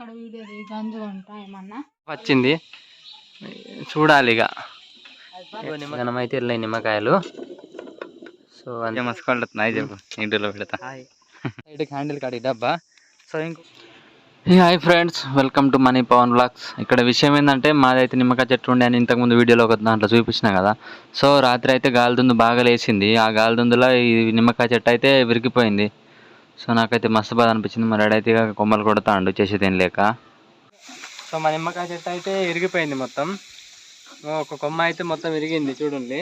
అక్కడ వీడియో గంజు ఉంటా ఏమన్నా? వచ్చింది. చూడాలి ఇక. నిమ్మకాయమైతే వెళ్ళాయి నిమ్మకాయలు. సో అంతే మసుకోవాలి చెప్పు ఇంటిలో పెడతా. సైడ్కి హ్యాండిల్ కాడి డబ్బా సో ఇంకో hi friends welcome to Mani Pavan blogs ఇక్కడ విషయం ఏంటంటే మాదైతే నిమ్మకాయ చెట్టు ఉండే అని ఇంతకుముందు వీడియోలో ఒక దాంట్లో చూపించిన కదా. సో రాత్రి అయితే గాలిదుందు బాగా లేచింది. ఆ గాలిదుందులో ఈ నిమ్మకాయ చెట్టు అయితే విరిగిపోయింది. సో నాకైతే మస్తు బాధ అనిపించింది. మరి అడైతే కొమ్మలు కొమ్మలు కొడతాండు చేసేదేం లేక. సో మా నిమ్మకాయ చెట్టు అయితే ఇరిగిపోయింది మొత్తం. ఒక కొమ్మ అయితే మొత్తం విరిగింది చూడండి.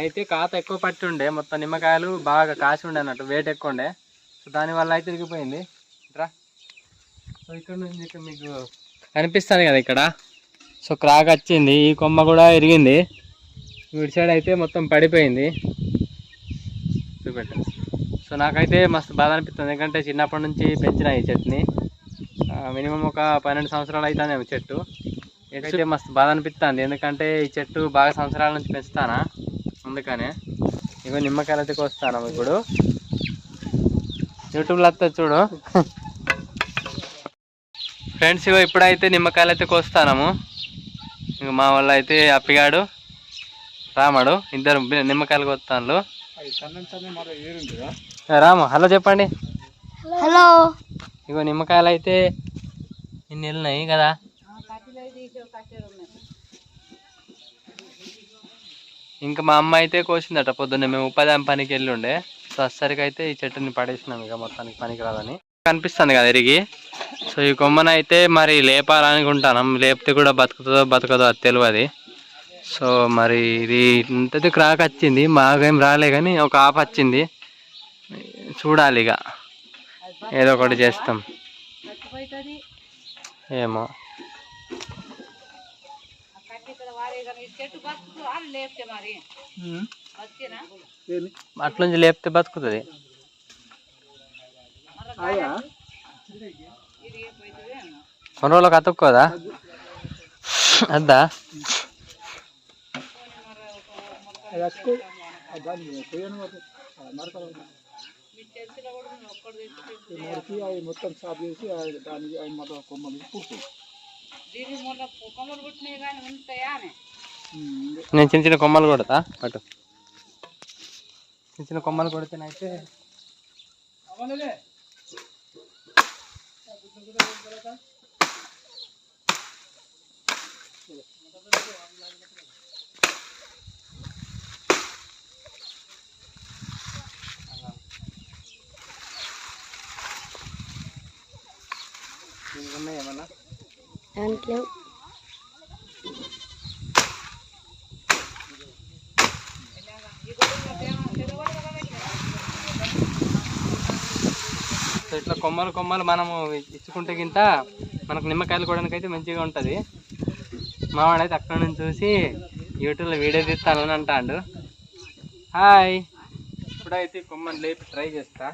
అయితే కాత ఎక్కువ పట్టి ఉండే మొత్తం నిమ్మకాయలు బాగా కాసి ఉండే అన్నట్టు వెయిట్ ఎక్కువ ఉండే. సో దానివల్ల అయితే ఇరిగిపోయింది. రా. సో ఇక్కడ నుంచి ఇక్కడ మీకు కనిపిస్తుంది కదా ఇక్కడ. సో క్రాక్ వచ్చింది ఈ కొమ్మ కూడా ఇరిగింది. వీడి సైడ్ అయితే మొత్తం పడిపోయింది. చూపెట్టండి. సో నాకైతే మస్తు బాధ అనిపిస్తుంది. ఎందుకంటే చిన్నప్పటి నుంచి పెంచిన ఈ చెట్టుని. మినిమం ఒక పన్నెండు సంవత్సరాలు అవుతానేమో చెట్టు. అయితే మస్తు బాధ అనిపిస్తుంది. ఎందుకంటే ఈ చెట్టు బాగా సంవత్సరాల నుంచి పెంచుతానా? అందుకనే. ఇగో నిమ్మకాయలు అయితే కోస్తాను ఇప్పుడు. యూట్యూబ్లో వస్తుంది చూడు. ఫ్రెండ్స్ ఇగో ఇప్పుడైతే నిమ్మకాయలు అయితే కోస్తాము ఇంక మా వాళ్ళు అయితే అప్పిగాడు రామడు ఇద్దరు నిమ్మకాయలు కోస్తాను రాము హలో చెప్పండి. హలో. ఇగో నిమ్మకాయలు అయితే ఇన్ని వెళ్ళినాయి కదా. ఇంకా మా అమ్మ అయితే కోసిందట పొద్దున్నే మేము ఉపాధి పనికి వెళ్ళి ఉండే సో అసరికి అయితే ఈ చెట్టుని పడేసినాం ఇక మొత్తానికి పనికి రాదని కనిపిస్తుంది కదా ఎరిగి. సో ఈ కొమ్మను అయితే మరి లేపాలనుకుంటాను లేపితే కూడా బతుకుతుందో బతకదో అది తెలియదు సో మరి ఇది ఇంతది క్రాక్ వచ్చింది బాగేం రాలే కానీ ఒక ఆఫ్ వచ్చింది. చూడాలి ఇక. ఏదో ఒకటి చేస్తాం. ఏమో. అట్లుంచి లేపితే బతుకుతుంది. కొన్ని రోజులకు అతుక్కోదా అద్దా? మొత్తం సాఫ్ చేసి దానికి మొత్తం కొమ్మలు పూర్తి నేను చిన్న చిన్న కొమ్మలు కొడతా అటు. చిన్న చిన్న కొమ్మలు కొడితేనైతే ఉన్నాయి ఏమన్నా దాంట్లో ఇట్లా కొమ్మలు కొమ్మలు మనము ఇచ్చుకుంటే గింత మనకు నిమ్మకాయలు కొనడానికి అయితే మంచిగా ఉంటుంది. మావాడైతే అక్కడ నుంచి చూసి యూట్యూబ్లో వీడియో తీస్తాను అని అంటాడు. హాయ్. ఇప్పుడైతే ఈ కొమ్మని లేపి ట్రై చేస్తా.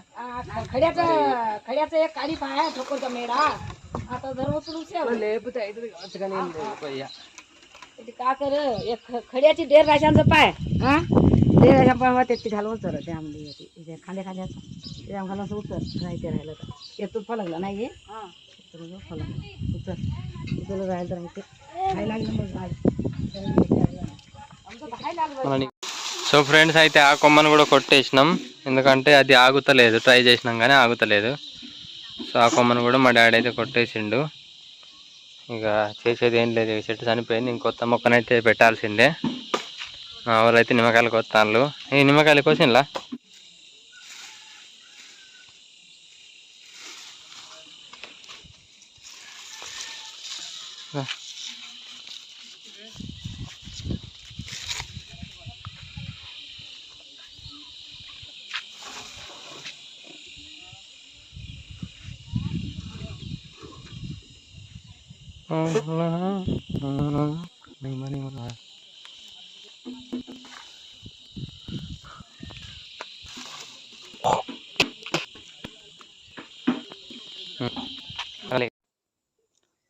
खड्याचं खड्याचं एक काडी पाय ठोकरचा मेढा आता धर्म లేపితే అవుతుంది కావచ్చు కానీ ఏం లేదు కొయ్య. ते का कर एक ख- खड्याची डेर राशांचं पाय हा डेर राशा पाय होते ते घालून उतर त्यामध्ये येते इथे खांद्या खांद्याचं ते घालून असं उतर राहायचे राहिलं तर येतो फलकलं नाही हे तर मग फलक उतर उतरलं राहिलं तर मग ते खायला लागलं मग राहिलं. आमचं तर खायला लागलं మనని సో ఫ్రెండ్స్ అయితే ఆ కొమ్మను కూడా కొట్టేసినాం ఎందుకంటే అది ఆగుతలేదు ట్రై చేసినాం కానీ ఆగుతలేదు సో ఆ కొమ్మను కూడా మా డాడీ అయితే కొట్టేసిండు. ఇక చేసేది ఏం లేదు చెట్టు చనిపోయింది. ఇంకొత్త మొక్కనైతే పెట్టాల్సిందే. మా వాళ్ళు అయితే నిమ్మకాయలు కొత్తాళ్ళు. ఈ నిమ్మకాయలు కోసినలా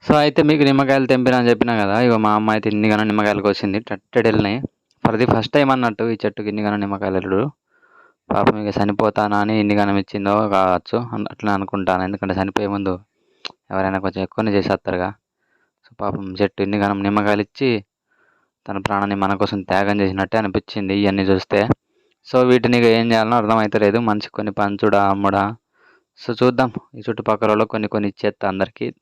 సో అయితే మీకు నిమ్మకాయలు తెంపినా అని చెప్పినా కదా ఇగో మా అమ్మ అయితే ఇన్ని నిమ్మకాయలకు వచ్చింది. కోసింది వెళ్ళినాయి ఫర్ ది ఫస్ట్ టైం అన్నట్టు ఈ చెట్టుకి ఇన్ని గనం నిమ్మకాయలు వెళ్ళడు పాపం ఇక చనిపోతానా అని ఇన్ని ఇచ్చిందో కావచ్చు అట్లా అనుకుంటాను. ఎందుకంటే చనిపోయే ముందు ఎవరైనా కొంచెం ఎక్కువనే చేసేస్తారుగా పాపం చెట్టు ఇన్ని గనం నిమ్మకాయలు ఇచ్చి తన ప్రాణాన్ని మన కోసం త్యాగం చేసినట్టే అనిపించింది ఇవన్నీ చూస్తే. సో వీటిని ఇక ఏం చేయాలనో అర్థమవుతలేదు మనిషి కొన్ని పంచుడా అమ్ముడా? సో చూద్దాం. ఈ చుట్టుపక్కల కొన్ని కొన్ని ఇచ్చేస్తా అందరికీ.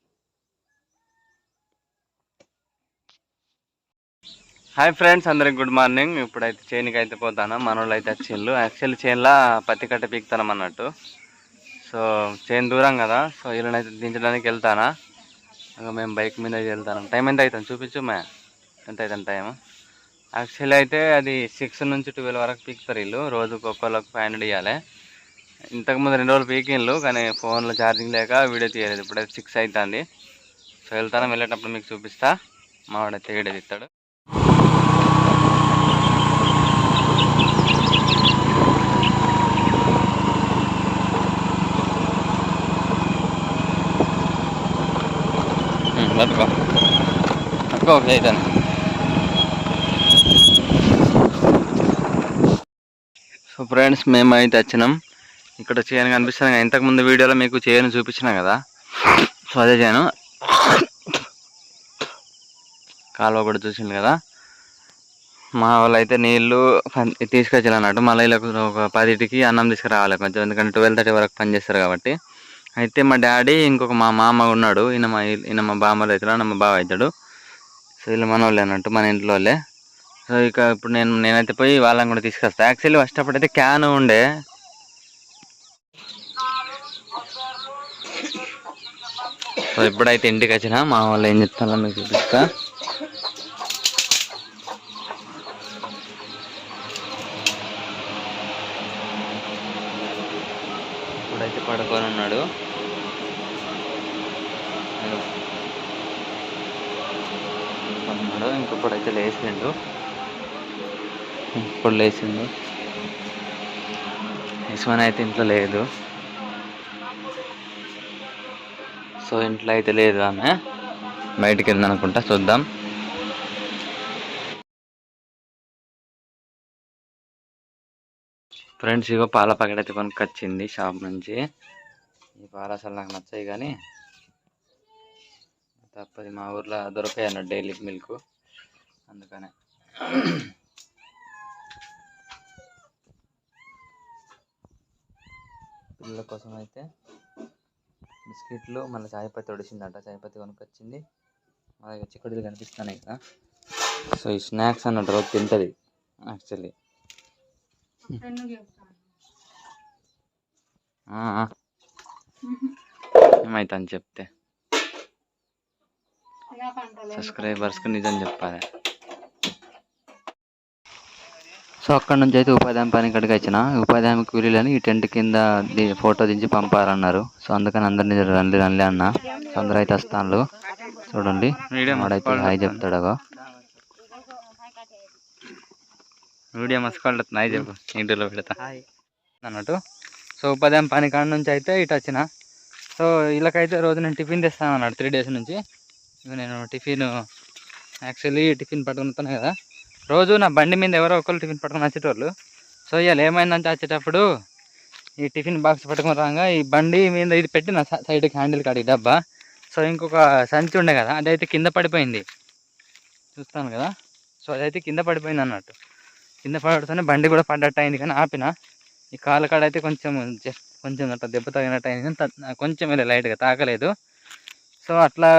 హాయ్ ఫ్రెండ్స్ అందరికి గుడ్ మార్నింగ్. ఇప్పుడైతే చేనుకి అయితే పోతాను. మనోళ్ళు అయితే వచ్చిండ్రు యాక్చువల్లీ చేనులా పత్తి కట్ట పీకుతానం అన్నట్టు. సో చేను దూరం కదా. సో వీళ్ళనైతే దించడానికి వెళ్తానా? ఇంకా మేము బైక్ మీద వెళ్తాను. టైం ఎంత అవుతుంది చూపించు మే. ఎంత అవుతుంది టైం యాక్చువల్లీ అయితే అది సిక్స్ నుంచి ట్వెల్వ్ వరకు పీకుతారు వీళ్ళు రోజుకు ఒక్కొక్కరికి ఫైవ్ హండ్రెడ్ ఇవ్వాలి ఇంతకుముందు రెండు రోజులు పీకిండ్లు కానీ ఫోన్లో ఛార్జింగ్ లేక వీడియో తీయలేదు. ఇప్పుడైతే సిక్స్ అవుతుంది సో వెళ్తాను వెళ్ళేటప్పుడు మీకు చూపిస్తా. మా వాడైతే వీడియో తీస్తాడు Dobra. పట్టుకో jeden. సో ఫ్రెండ్స్ మేము అయితే వచ్చినాం. ఇక్కడ చేయను కనిపిస్తుంది కదా ఇంతకుముందు వీడియోలో మీకు చేయను చూపించినా కదా. సో అదే చేయను. కాలువ కూడా చూసింది కదా. మా వాళ్ళు అయితే నీళ్ళు తీసుకొచ్చారు అన్నట్టు మళ్ళీ ఒక పదిటికి అన్నం తీసుకురావాలి కొంచెం. ఎందుకంటే ట్వెల్వ్ థర్టీ వరకు పని చేస్తారు కాబట్టి. అయితే మా డాడీ ఇంకొక మా మామ ఉన్నాడు. ఈయన మా ఈయన మా బామ్మలు అవుతాడు మా బావ అవుతాడు. సో వీళ్ళు మన వాళ్ళే అన్నట్టు మన ఇంట్లో వాళ్ళే సో ఇక ఇప్పుడు నేను నేనైతే పోయి వాళ్ళని కూడా తీసుకొస్తాను యాక్చువల్లీ ఫస్ట్ అప్పుడైతే క్యాన్ ఉండే. సో ఇప్పుడైతే ఇంటికి వచ్చిన మా వాళ్ళు ఏం చెప్తారో మీకు చూపిస్తా. ఇప్పుడైతే పడుకొని ఉన్నాడు. ఉన్నాడు ఉన్నాడు ఇంకప్పుడైతే లేచిండు. ఇప్పుడు లేచిండు. యశ్వన్ అయితే ఇంట్లో లేదు. సో ఇంట్లో అయితే లేదు ఆమె. బయటికి వెళ్ళింది అనుకుంటా చూద్దాం. ఫ్రెండ్స్ ఇగో పాల ప్యాకెట్ అయితే కొనుక్కొచ్చింది షాప్ నుంచి. ఈ పాలు అసలు నాకు నచ్చాయి కానీ తప్పది. మా ఊర్లో దొరకాయి అన్న డైలీ మిల్క్. అందుకనే. పిల్లల కోసం అయితే బిస్కెట్లు మళ్ళీ చాయపత్తి ఒడిసిందట చాయపత్తి కొనుక్కొచ్చింది. అలాగే చిక్కుడులు కనిపిస్తున్నాయి కదా. సో ఈ స్నాక్స్ అన్నట్టు రోజు తింటుంది యాక్చువల్లీ. ఏమైతే అని చెప్తే. సబ్స్క్రైబర్స్కి నిజం చెప్పాలి. సో అక్కడ నుంచి అయితే ఉపాధి హామీ పని ఇక్కడికి వచ్చిన. ఉపాధి హామీ కూలీలని ఈ టెంట్ కింద ఫోటో దించి పంపారన్నారు సో అందుకని అందరినీ రండి రండి అన్న. సో అందరూ అయితే వస్తాను చూడండి. వాడైతే హాయ్ చెప్తాడు వీడియో మసుకోవాలి హాయ్ చెప్పు. ఇంటిలో పెడతా. అన్నట్టు. సో ఉపాధి హామీ పని కాడ నుంచి అయితే ఇటు వచ్చిన. సో వీళ్ళకైతే రోజు నేను టిఫిన్ తెస్తాను అన్నాడు త్రీ డేస్ నుంచి. నేను టిఫిన్ యాక్చువల్లీ టిఫిన్ పట్టుకుని వస్తాను కదా. రోజు నా బండి మీద ఎవరో ఒకరు టిఫిన్ పట్టుకొని వచ్చేటోళ్ళు. సో ఇవాళ ఏమైందంటే వచ్చేటప్పుడు ఈ టిఫిన్ బాక్స్ పట్టుకొని రాగా ఈ బండి మీద ఇది పెట్టిన సైడ్కి హ్యాండిల్ కాడికి డబ్బా. సో ఇంకొక సంచి ఉండే కదా అదైతే కింద పడిపోయింది. చూస్తాను కదా. సో అదైతే కింద పడిపోయింది అన్నట్టు. కింద పడతానే బండి కూడా పడ్డట్టు అయింది కానీ ఆపిన. ఈ కాలు కాడ అయితే కొంచెం జస్ట్ కొంచెం అట్లా దెబ్బ తగినట్టు అయింది కానీ కొంచెం ఇలా లైట్గా తాకలేదు. సో అట్లా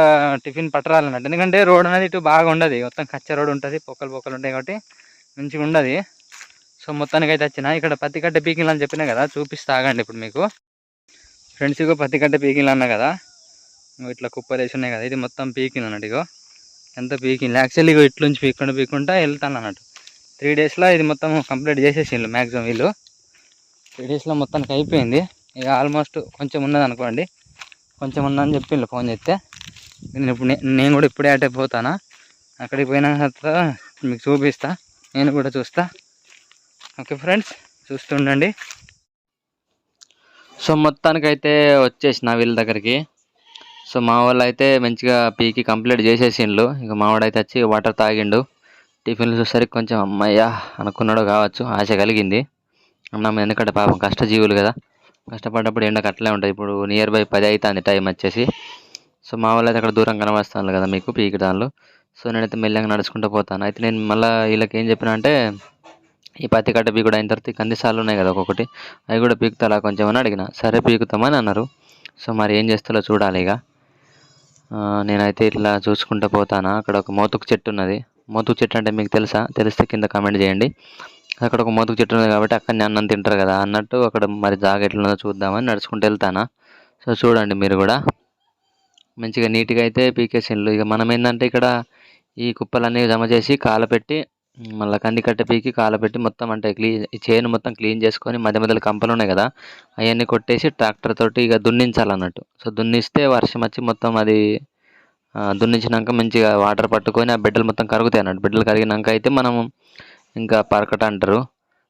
టిఫిన్ పట్టరాలన్నట్టు. ఎందుకంటే రోడ్ అనేది ఇటు బాగా ఉండదు. మొత్తం కచ్చ రోడ్ ఉంటుంది పొక్కలు పొక్కలు ఉంటాయి కాబట్టి మంచిగా ఉండదు. సో మొత్తానికి అయితే వచ్చిన. ఇక్కడ పత్తికట్ట పీకిల్ అని చెప్పినా కదా చూపిస్తా ఆగండి ఇప్పుడు మీకు. ఫ్రెండ్స్ ఇగో పత్తికట్ట పీకిల్ అన్నా కదా ఇట్లా కుప్పలు వేసి ఉన్నాయి కదా ఇది మొత్తం పీకిల్ అన్నట్టు ఇగో. ఎంత పీకిల్ యాక్చువల్లీ ఇగో ఇట్లుంచి పీక్కుండా పీక్కుంటా వెళ్తాను అన్నట్టు. త్రీ డేస్లో ఇది మొత్తం కంప్లీట్ చేసేసిండ్రు మ్యాక్సిమం వీళ్ళు. త్రీ డేస్లో మొత్తానికి అయిపోయింది. ఇక ఆల్మోస్ట్ కొంచెం ఉన్నది అనుకోండి. కొంచెం ఉందని చెప్పిండ్రు ఫోన్ చేస్తే. నేను ఇప్పుడు నేను కూడా ఇప్పుడే అటే పోతానా. అక్కడికి పోయినాక మీకు చూపిస్తా. నేను కూడా చూస్తా. ఓకే ఫ్రెండ్స్ చూస్తుండండి సో మొత్తానికి అయితే వచ్చేసిన వీళ్ళ దగ్గరికి. సో మా వాళ్ళు అయితే మంచిగా పీకి కంప్లీట్ చేసేసిండ్రు ఇక మావాడైతే వచ్చి వాటర్ తాగిండు. టిఫిన్లు చూసరికి కొంచెం అమ్మయ్యా అనుకున్నాడు కావచ్చు ఆశ కలిగింది. అన్నం ఎందుకంటే పాపం కష్టజీవులు కదా. కష్టపడ్డప్పుడు ఎండకు అట్లే ఉంటుంది ఇప్పుడు నియర్ బై పది అవుతుంది టైం వచ్చేసి. సో మా వాళ్ళు అక్కడ దూరం కనబస్తాను కదా మీకు పీకడాలు సో నేనైతే మెల్లగా నడుచుకుంటూ పోతాను. అయితే నేను మళ్ళీ వీళ్ళకి ఏం చెప్పిన అంటే ఈ పత్తి కట్ట పీకుడు అయిన తర్వాత ఈ కందిసాలు ఉన్నాయి కదా ఒక్కొక్కటి అవి కూడా పీకుతారా కొంచెం అని అడిగిన. సరే పీకుతామని అన్నారు. సో మరి ఏం చేస్తారో చూడాలి ఇక. నేనైతే ఇట్లా చూసుకుంటూ పోతానా. అక్కడ ఒక మోతుకు చెట్టు ఉన్నది. మధు చెట్టు అంటే మీకు తెలుసా? తెలిస్తే కింద కామెంట్ చేయండి. అక్కడ ఒక మధు చెట్టు ఉంది కాబట్టి అక్కడ అన్నం తింటారు కదా. అన్నట్టు అక్కడ మరి జాగ ఎట్లుందో చూద్దామని నడుచుకుంటూ వెళ్తానా? సో చూడండి మీరు కూడా. మంచిగా నీట్గా అయితే పీకేసిండ్లు. ఇక మనం ఏంటంటే ఇక్కడ ఈ కుప్పలన్నీ జమ చేసి కాలపెట్టి మళ్ళీ కంది కట్ట పీకి కాలపెట్టి మొత్తం అంటే క్లీన్ ఈ చేను మొత్తం క్లీన్ చేసుకొని మధ్య మధ్యలో కంపలు ఉన్నాయి కదా అవన్నీ కొట్టేసి ట్రాక్టర్ తోటి ఇక దున్నించాలన్నట్టు. సో దున్నిస్తే వర్షం వచ్చి మొత్తం అది దున్నించినాక మంచిగా వాటర్ పట్టుకొని ఆ బిడ్డలు మొత్తం కరుగుతాయి అన్నట్టు. బిడ్డలు కరిగినాక అయితే మనం ఇంకా పరకట అంటారు.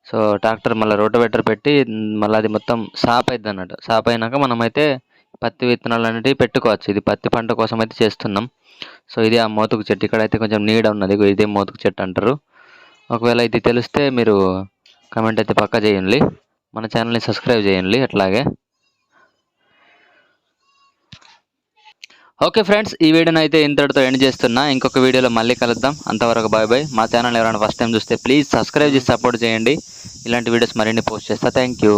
సో ట్రాక్టర్ మళ్ళీ రోటోవేటర్ పెట్టి మళ్ళీ అది మొత్తం సాప్ అవుతుంది అన్నట్టు. సాప్ అయినాక మనమైతే పత్తి విత్తనాలు అనేవి పెట్టుకోవచ్చు. ఇది పత్తి పంట కోసం అయితే చేస్తున్నాం. సో ఇది ఆ మోతుకు చెట్టు. ఇక్కడ అయితే కొంచెం నీడ ఉన్నది. ఇదే మోతుకు చెట్టు అంటారు. ఒకవేళ ఇది తెలిస్తే మీరు కమెంట్ అయితే పక్కా చేయండి. మన ఛానల్ని సబ్స్క్రైబ్ చేయండి అట్లాగే. ఓకే ఫ్రెండ్స్ ఈ వీడియోని అయితే ఇంతటితో ఎండ్ చేస్తున్నా. ఇంకొక వీడియోలో మళ్ళీ కలుద్దాం. అంతవరకు బాయ్ బాయ్ మా ఛానల్ ఎవరైనా ఫస్ట్ టైం చూస్తే ప్లీజ్ సబ్స్క్రైబ్ చేసి సపోర్ట్ చేయండి. ఇలాంటి వీడియోస్ మరిన్ని పోస్ట్ చేస్తా. Thank you